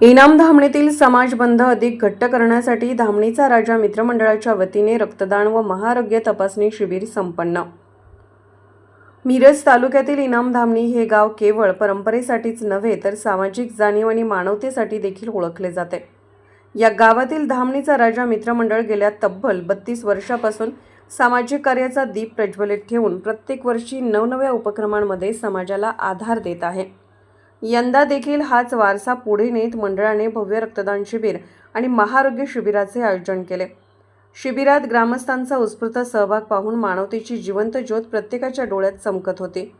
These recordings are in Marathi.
इनाम धामणीतील समाजबंध अधिक घट्ट करण्यासाठी धामणीचा राजा मित्रमंडळाच्या वतीने रक्तदान व महाआरोग्य तपासणी शिबिर संपन्न. मिरज तालुक्यातील इनाम धामणी हे गाव केवळ परंपरेसाठीच नव्हे तर सामाजिक जाणीव आणि मानवतेसाठी देखील ओळखले जाते. या गावातील धामणीचा राजा मित्रमंडळ गेल्या तब्बल बत्तीस वर्षापासून सामाजिक कार्याचा दीप प्रज्वलित ठेवून प्रत्येक वर्षी नवनव्या उपक्रमांमध्ये समाजाला आधार देत आहे. यंदा देखील हाच वारसा पुढे नेत मंडळाने भव्य रक्तदान शिबिर आणि महाआरोग्य शिबिराचे आयोजन केले. शिबिरात ग्रामस्थांचा उत्स्फूर्त सहभाग पाहून मानवतेची जिवंत ज्योत प्रत्येकाच्या डोळ्यात चमकत होती.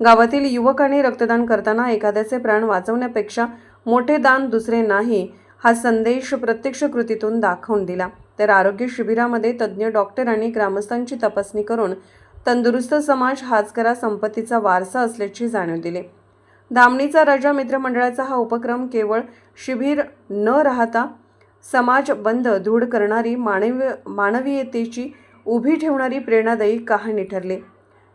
गावातील युवकांनी रक्तदान करताना एखाद्याचे प्राण वाचवण्यापेक्षा मोठे दान दुसरे नाही हा संदेश प्रत्यक्ष कृतीतून दाखवून दिला. तर आरोग्य शिबिरामध्ये तज्ज्ञ डॉक्टरांनी ग्रामस्थांची तपासणी करून तंदुरुस्त समाज हाच करा संपत्तीचा वारसा असल्याची जाणीव दिली. धामणीचा राजा मित्रमंडळाचा हा उपक्रम केवळ शिबिर न राहता समाज बंद दृढ करणारी मानव मानवीयतेची उभी ठेवणारी प्रेरणादायी कहाणी ठरली.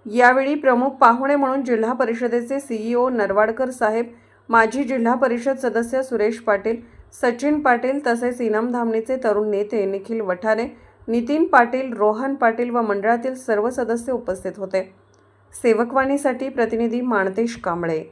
यावेळी प्रमुख पाहुणे म्हणून जिल्हा परिषदेचे सीईओ नरवाडकर साहेब माजी जिल्हा परिषद सदस्य सुरेश पाटील सचिन पाटील तसेच इनाम धामणीचे तरुण नेते निखिल वठारे नितीन पाटील रोहन पाटील व मंडळातील सर्व सदस्य उपस्थित होते. सेवकवाणीसाठी प्रतिनिधी माणतेश कांबळे.